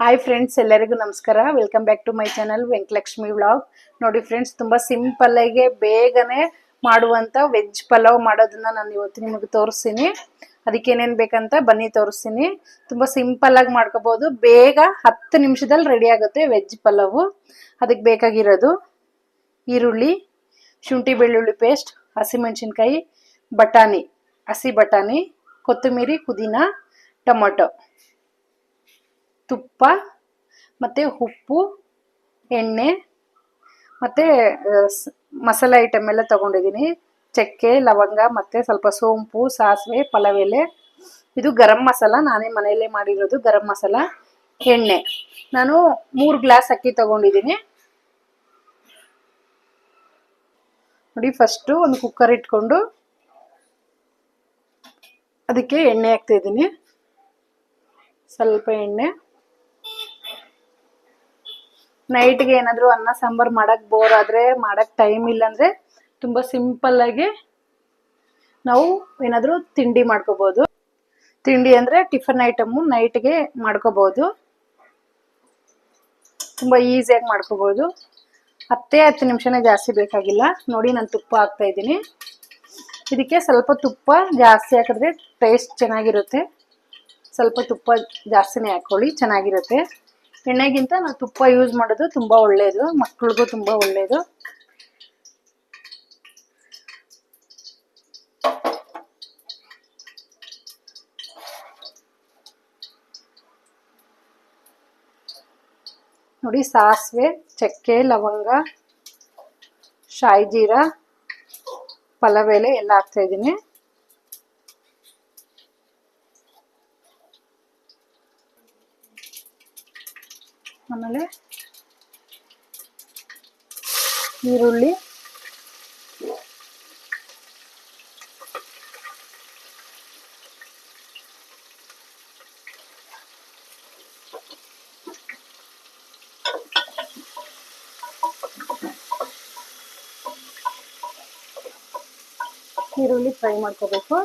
Hi friends ಎಲ್ಲರಿಗೂ ನಮಸ್ಕಾರ. Welcome back to my channel Venkalakshmi vlog ನೋಡಿ ಫ್ರೆಂಡ್ಸ್ ತುಂಬ ಸಿಂಪಲ್ಲಾಗೆ ಬೇಗನೆ ಮಾಡುವಂಥ ವೆಜ್ ಪಲಾವ್ ಮಾಡೋದನ್ನ ನಾನು ಇವತ್ತು ನಿಮಗೆ ತೋರಿಸ್ತೀನಿ. ಅದಕ್ಕೆ ಏನೇನು ಬೇಕಂತ ಬನ್ನಿ ತೋರಿಸ್ತೀನಿ. ತುಂಬ ಸಿಂಪಲ್ಲಾಗಿ ಮಾಡ್ಕೋಬೋದು. ಬೇಗ ಹತ್ತು ನಿಮಿಷದಲ್ಲಿ ರೆಡಿ ಆಗುತ್ತೆ ವೆಜ್ ಪಲಾವು. ಅದಕ್ಕೆ ಬೇಕಾಗಿರೋದು ಈರುಳ್ಳಿ, ಶುಂಠಿ ಬೆಳ್ಳುಳ್ಳಿ ಪೇಸ್ಟ್ ಹಸಿಮೆಣಸಿನ್ಕಾಯಿ, ಬಟಾಣಿ, ಹಸಿ ಬಟಾಣಿ, ಕೊತ್ತಂಬರಿ, ಪುದೀನ, ಟೊಮೊಟೊ. ತುಪ್ಪ, ಮತ್ತು ಉಪ್ಪು, ಎಣ್ಣೆ, ಮತ್ತು ಮಸಾಲ ಐಟಮ್ ಎಲ್ಲ ತೊಗೊಂಡಿದ್ದೀನಿ. ಚಕ್ಕೆ, ಲವಂಗ, ಮತ್ತು ಸ್ವಲ್ಪ ಸೋಂಪು, ಸಾಸಿವೆ, ಪಲವೆಲೆ. ಇದು ಗರಂ ಮಸಾಲ. ನಾನೇ ಮನೆಯಲ್ಲೇ ಮಾಡಿರೋದು ಗರಂ ಮಸಾಲ. ಎಣ್ಣೆ. ನಾನು ಮೂರು ಗ್ಲಾಸ್ ಅಕ್ಕಿ ತಗೊಂಡಿದ್ದೀನಿ. ನೋಡಿ ಫಸ್ಟು ಒಂದು ಕುಕ್ಕರ್ ಇಟ್ಕೊಂಡು ಅದಕ್ಕೆ ಎಣ್ಣೆ ಹಾಕ್ತಾ ಇದ್ದೀನಿ. ಸ್ವಲ್ಪ ಎಣ್ಣೆ. ನೈಟ್ಗೆ ಏನಾದ್ರು ಅನ್ನ, ಸಾಂಬಾರ್ ಮಾಡಕ್ ಬೋರ್ ಆದ್ರೆ, ಮಾಡಕ್ ಟೈಮ್ ಇಲ್ಲ ತುಂಬಾ ಸಿಂಪಲ್ ಆಗಿ ನಾವು ಏನಾದ್ರು ತಿಂಡಿ ಮಾಡ್ಕೋಬಹುದು ತಿಂಡಿ ಅಂದ್ರೆ ಟಿಫನ್ ಐಟಮು ನೈಟ್ಗೆ ಮಾಡ್ಕೋಬಹುದು ತುಂಬಾ ಈಸಿಯಾಗಿ ಮಾಡ್ಕೋಬಹುದು ಹತ್ತೇ ಹತ್ತು ನಿಮಿಷನೇ ಜಾಸ್ತಿ ಬೇಕಾಗಿಲ್ಲ. ನೋಡಿ ನಾನು ತುಪ್ಪ ಹಾಕ್ತಾ ಇದ್ದೀನಿ. ಇದಕ್ಕೆ ಸ್ವಲ್ಪ ತುಪ್ಪ ಜಾಸ್ತಿ ಹಾಕಿದ್ರೆ ಟೇಸ್ಟ್ ಚೆನ್ನಾಗಿರುತ್ತೆ. ಸ್ವಲ್ಪ ತುಪ್ಪ ಜಾಸ್ತಿನೇ ಹಾಕೊಳ್ಳಿ, ಚೆನ್ನಾಗಿರುತ್ತೆ. ಎಣ್ಣೆಗಿಂತ ನಾವು ತುಪ್ಪ ಯೂಸ್ ಮಾಡೋದು ತುಂಬ ಒಳ್ಳೆಯದು ಮಕ್ಳಿಗೂ ತುಂಬ ಒಳ್ಳೆಯದು ನೋಡಿ ಸಾಸಿವೆ, ಚಕ್ಕೆ, ಲವಂಗ, ಶಾಯಿ ಜೀರಾ, ಪಲಾವ್ ಎಲೆ ಎಲ್ಲ ಹಾಕ್ತಾ ಆಮೇಲೆ ಈರುಳ್ಳಿ. ಈರುಳ್ಳಿ ಫ್ರೈ ಮಾಡ್ಕೋಬೇಕು.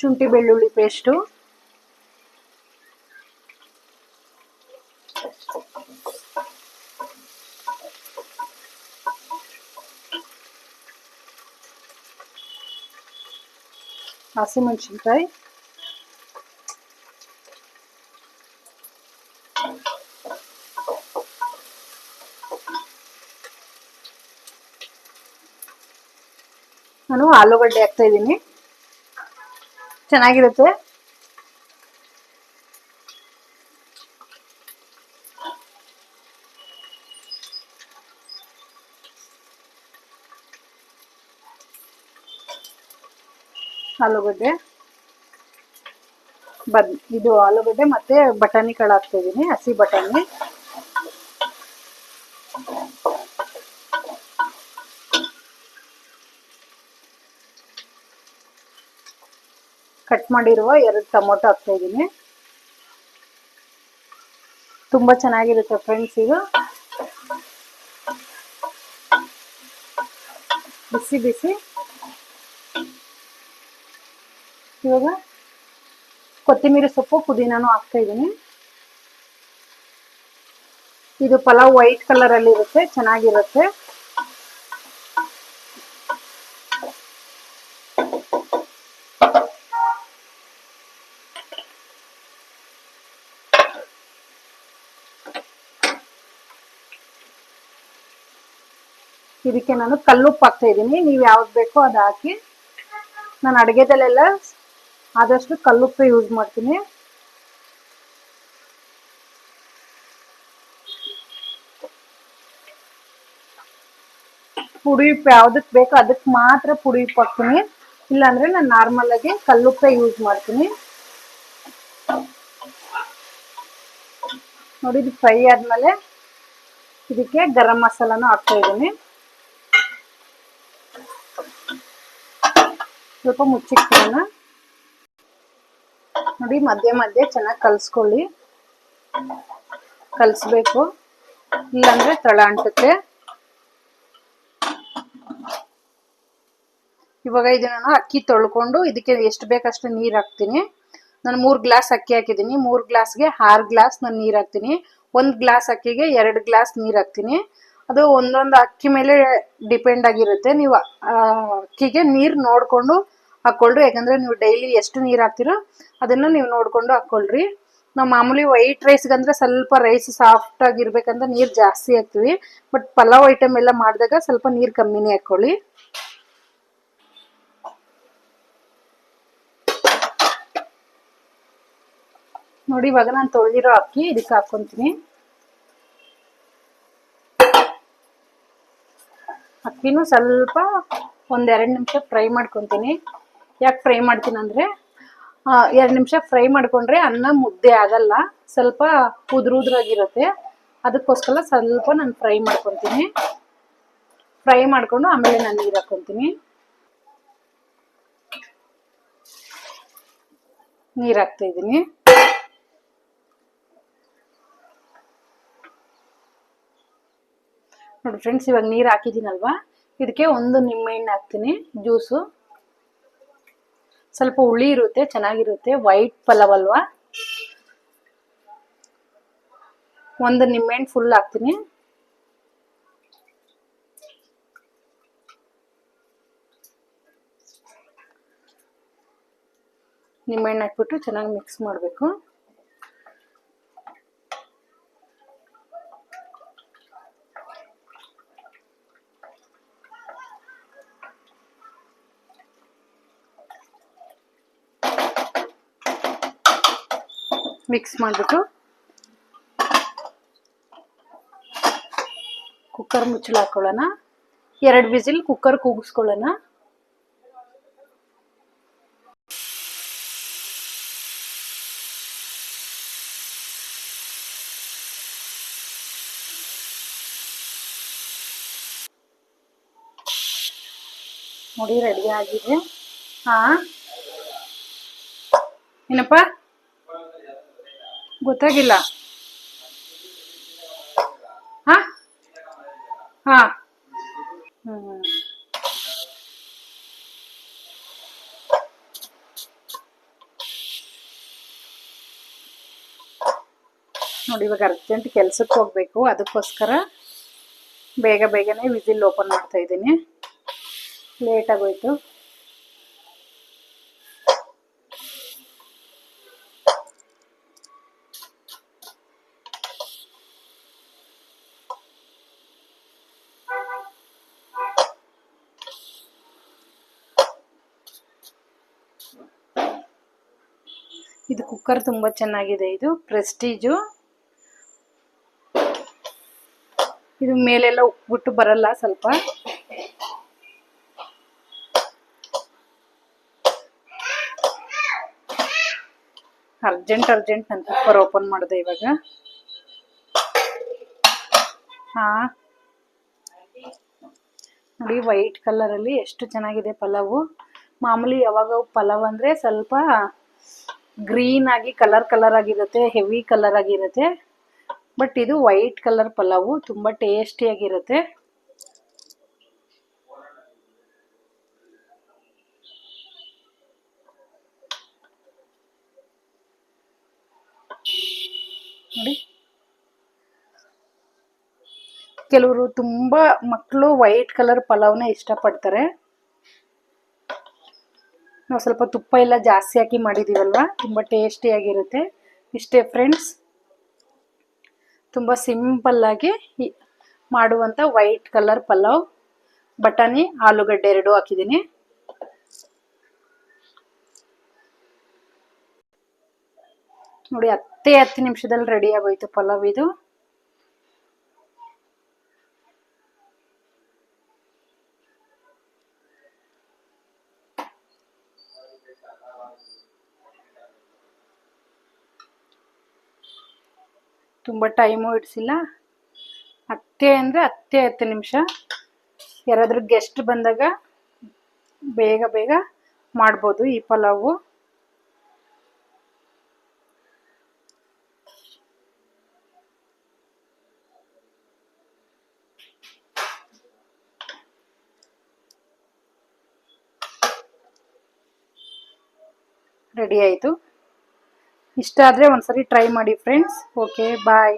ಶುಂಠಿ ಬೆಳ್ಳುಳ್ಳಿ ಪೇಸ್ಟು. ಹಸಿಮೆಣಸಿನ್ಕಾಯಿ ನಾನು ಆಲೂಗಡ್ಡೆ ಹಾಕ್ತಾ ಇದ್ದೀನಿ. ಚೆನ್ನಾಗಿರುತ್ತೆ? ಆಲೂಗಡ್ಡೆ. ಬದ್, ಇದು ಆಲೂಗಡ್ಡೆ ಮತ್ತೆ ಬಟಾಣಿ ಕಾಳು ಹಾಕ್ತಾ ಇದ್ದೀನಿ ಹಸಿ ಬಟಾಣಿ. ಕಟ್ ಮಾಡಿರುವ ಎರಡು ಟೊಮೊಟೊ ಹಾಕ್ತಾ ಇದ್ದೀನಿ ತುಂಬ ಚೆನ್ನಾಗಿರುತ್ತೆ ಫ್ರೆಂಡ್ಸ್ ಇದು. ಬಿಸಿ ಬಿಸಿ. ಇವಾಗ ಕೊತ್ತಿಮೀರಿ ಸೊಪ್ಪು ಪುದೀನೂ ಹಾಕ್ತಾ ಇದ್ದೀನಿ. ಇದು ಪಲಾವ್ ವೈಟ್ ಕಲರ್ ಅಲ್ಲಿ ಇರುತ್ತೆ, ಚೆನ್ನಾಗಿರುತ್ತೆ. ಇದಕ್ಕೆ ನಾನು ಕಲ್ಲುಪ್ಪು ಹಾಕ್ತಾ ಇದ್ದೀನಿ. ನೀವು ಯಾವ್ದು ಬೇಕೋ ಅದು ಹಾಕಿ. ನಾನು ಅಡುಗೆದಲ್ಲೆಲ್ಲ ಆದಷ್ಟು ಕಲ್ಲುಪ್ಪು ಯೂಸ್ ಮಾಡ್ತೀನಿ. ಪುಡಿ ಉಪ್ಪು ಯಾವ್ದಕ್ಕೆ ಬೇಕೋ ಅದಕ್ಕೆ ಮಾತ್ರ ಪುಡಿ ಉಪ್ಪು ಹಾಕ್ತೀನಿ. ಇಲ್ಲಾಂದ್ರೆ ನಾನು ನಾರ್ಮಲ್ ಆಗಿ ಕಲ್ಲುಪ್ಪೆ ಯೂಸ್ ಮಾಡ್ತೀನಿ. ನೋಡಿ ಇದು ಫ್ರೈ ಆದ್ಮೇಲೆ ಇದಕ್ಕೆ ಗರಂ ಮಸಾಲಾನು ಹಾಕ್ತಾ ಇದ್ದೀನಿ. ಸ್ವಲ್ಪ ಮುಚ್ಚಿಕ್ಕೊಳ್ಳೋಣ ನೋಡಿ, ಮಧ್ಯೆ ಮಧ್ಯೆ ಚೆನ್ನಾಗಿ ಕಲಿಸ್ಕೊಳ್ಳಿ. ಕಲಸ್ಬೇಕು. ಇಲ್ಲಾಂದ್ರೆ ತಳ ಅಂಟುತ್ತೆ. ಇವಾಗ ಇದನ್ನ ಅಕ್ಕಿ ತೊಳ್ಕೊಂಡು ಇದಕ್ಕೆ ಎಷ್ಟು ಬೇಕಷ್ಟು ನೀರು ಹಾಕ್ತೀನಿ. ನಾನು ಮೂರು ಗ್ಲಾಸ್ ಅಕ್ಕಿ ಹಾಕಿದ್ದೀನಿ. ಮೂರು ಗ್ಲಾಸ್ಗೆ ಆರು ಗ್ಲಾಸ್ ನಾನು ನೀರು ಹಾಕ್ತೀನಿ. ಒಂದು ಗ್ಲಾಸ್ ಅಕ್ಕಿಗೆ ಎರಡು ಗ್ಲಾಸ್ ನೀರು ಹಾಕ್ತೀನಿ. ಅದು ಒಂದೊಂದು ಅಕ್ಕಿ ಮೇಲೆ ಡಿಪೆಂಡ್ ಆಗಿರುತ್ತೆ. ನೀವು ಅಕ್ಕಿಗೆ ನೀರು ನೋಡಿಕೊಂಡು ಹಾಕ್ಕೊಳ್ರಿ ಯಾಕಂದರೆ ನೀವು ಡೈಲಿ ಎಷ್ಟು ನೀರು ಹಾಕ್ತಿರೋ ಅದನ್ನು ನೀವು ನೋಡಿಕೊಂಡು ಹಾಕ್ಕೊಳ್ರಿ ನಾವು ಮಾಮೂಲಿ ವೈಟ್ ರೈಸ್ಗಂದ್ರೆ ಸ್ವಲ್ಪ ರೈಸ್ ಸಾಫ್ಟ್ ಆಗಿರ್ಬೇಕಂತ ನೀರು ಜಾಸ್ತಿ ಹಾಕ್ತೀವಿ. ಬಟ್ ಪಲಾವ್ ಐಟಮ್ ಎಲ್ಲ ಮಾಡಿದಾಗ ಸ್ವಲ್ಪ ನೀರು ಕಮ್ಮಿನೇ ಹಾಕ್ಕೊಳ್ಳಿ ನೋಡಿ, ಇವಾಗ ನಾನು ತೊಳೆದಿರೋ ಅಕ್ಕಿ ಇದಕ್ಕೆ ಹಾಕ್ಕೊತೀನಿ ಅಕ್ಕಿನೂ ಸ್ವಲ್ಪ ಒಂದೆರಡು ನಿಮಿಷ ಫ್ರೈ ಮಾಡ್ಕೊತೀನಿ. ಯಾಕೆ ಫ್ರೈ ಮಾಡ್ತೀನಿ ಅಂದರೆ ಎರಡು ನಿಮಿಷ ಫ್ರೈ ಮಾಡ್ಕೊಂಡ್ರೆ ಅನ್ನ ಮುದ್ದೆ ಆಗಲ್ಲ, ಸ್ವಲ್ಪ ಉದ್ರುದ್ರಾಗಿರುತ್ತೆ ಅದಕ್ಕೋಸ್ಕರ ಸ್ವಲ್ಪ ನಾನು ಫ್ರೈ ಮಾಡ್ಕೊತೀನಿ. ಫ್ರೈ ಮಾಡ್ಕೊಂಡು ಆಮೇಲೆ ನಾನು ನೀರು ಹಾಕ್ಕೊತೀನಿ ನೀರು ಹಾಕ್ತಾ ಇದ್ದೀನಿ. ನೋಡಿ ಫ್ರೆಂಡ್ಸ್ ಇವಾಗ ನೀರು ಹಾಕಿದ್ದೀನಲ್ವಾ? ಇದಕ್ಕೆ ಒಂದು ನಿಂಬೆಹಣ್ಣು ಹಾಕ್ತೀನಿ, ಜ್ಯೂಸು. ಸ್ವಲ್ಪ ಹುಳಿ ಇರುತ್ತೆ, ಚೆನ್ನಾಗಿರುತ್ತೆ. ವೈಟ್ ಪಲಾವ್ ಅಲ್ವಾ? ಒಂದು ನಿಂಬೆಹಣ್ಣು ಫುಲ್ ಹಾಕ್ತೀನಿ. ನಿಂಬೆಹಣ್ಣು ಹಾಕ್ಬಿಟ್ಟು ಚೆನ್ನಾಗಿ ಮಿಕ್ಸ್ ಮಾಡಬೇಕು. ಮಿಕ್ಸ್ ಮಾಡಿಬಿಟ್ಟು ಕುಕ್ಕರ್ ಮುಚ್ಚಳ ಹಾಕೊಳ್ಳೋಣ ಎರಡು ವಿಸಿಲ್ ಕುಕ್ಕರ್ ಕೂಗಿಸ್ಕೊಳ್ಳೋಣ. ನೋಡಿ ರೆಡಿ ಆಗಿದೆ. ಹಾ ಏನಪ್ಪ? ಗೊತ್ತಾಗಿಲ್ಲ. ಹಾ? ಹಾ. ನೋಡಿ, ಇವಾಗ ಅರ್ಜೆಂಟ್ ಕೆಲ್ಸಕ್ಕೆ ಹೋಗ್ಬೇಕು. ಅದಕ್ಕೋಸ್ಕರ ಬೇಗ ಬೇಗನೆ ವಿಸಿಲ್ ಓಪನ್ ಮಾಡ್ತಾ ಇದ್ದೀನಿ. ಲೇಟ್ ಆಗೋಯ್ತು. ಇದು ಕುಕ್ಕರ್ ತುಂಬಾ ಚೆನ್ನಾಗಿದೆ. ಇದು ಪ್ರೆಸ್ಟೀಜು ಇದು ಮೇಲೆಲ್ಲ ಉಕ್ಬಿಟ್ಟು ಬರಲ್ಲ ಸ್ವಲ್ಪ. ಅರ್ಜೆಂಟ್ ಅರ್ಜೆಂಟ್ ನಾನು ಕುಕ್ಕರ್ ಓಪನ್ ಮಾಡಿದೆ ಇವಾಗ. ಹಾ. ನೋಡಿ ವೈಟ್ ಕಲರಲ್ಲಿ ಎಷ್ಟು ಚೆನ್ನಾಗಿದೆ ಪಲಾವು. ಮಾಮೂಲಿ ಯಾವಾಗ ಪಲಾವ್ ಅಂದರೆ ಸ್ವಲ್ಪ ಗ್ರೀನ್ ಆಗಿ ಕಲರ್ ಕಲರ್ ಆಗಿರುತ್ತೆ ಹೆವಿ ಕಲರ್ ಆಗಿರುತ್ತೆ. ಬಟ್ ಇದು ವೈಟ್ ಕಲರ್ ಪಲಾವು, ತುಂಬ ಟೇಸ್ಟಿಯಾಗಿರುತ್ತೆ ನೋಡಿ. ಕೆಲವರು ತುಂಬ ಮಕ್ಕಳು ವೈಟ್ ಕಲರ್ ಪಲಾವ್ನ ಇಷ್ಟಪಡ್ತಾರೆ. ನಾವು ಸ್ವಲ್ಪ ತುಪ್ಪ ಎಲ್ಲ ಜಾಸ್ತಿ ಹಾಕಿ ಮಾಡಿದ್ದೀವಲ್ವ ತುಂಬ ಟೇಸ್ಟಿಯಾಗಿರುತ್ತೆ ಇಷ್ಟೇ ಫ್ರೆಂಡ್ಸ್ ತುಂಬ ಸಿಂಪಲ್ಲಾಗಿ ಮಾಡುವಂಥ ವೈಟ್ ಕಲರ್ ಪಲಾವ್, ಬಟಾಣಿ, ಆಲೂಗಡ್ಡೆ ಎರಡು ಹಾಕಿದ್ದೀನಿ. ನೋಡಿ, ಹತ್ತೇ ಹತ್ತು ನಿಮಿಷದಲ್ಲಿ ರೆಡಿ ಆಗೋಯ್ತು ಪಲಾವ್ ಇದು. ತುಂಬ ಟೈಮು ಇಡಿಸಿಲ್ಲ ಅತ್ತೆ ಅಂದರೆ ಅತ್ತೆ ಹತ್ತು ನಿಮಿಷ. ಯಾರಾದರೂ ಗೆಸ್ಟ್ ಬಂದಾಗ ಬೇಗ ಬೇಗ ಮಾಡ್ಬೋದು ಈ ಪಲಾವು. ರೆಡಿ ಆಯಿತು. ಇಷ್ಟ ಆದರೆ ಒಂದ್ಸರಿ ಟ್ರೈ ಮಾಡಿ ಫ್ರೆಂಡ್ಸ್ ಓಕೆ ಬಾಯ್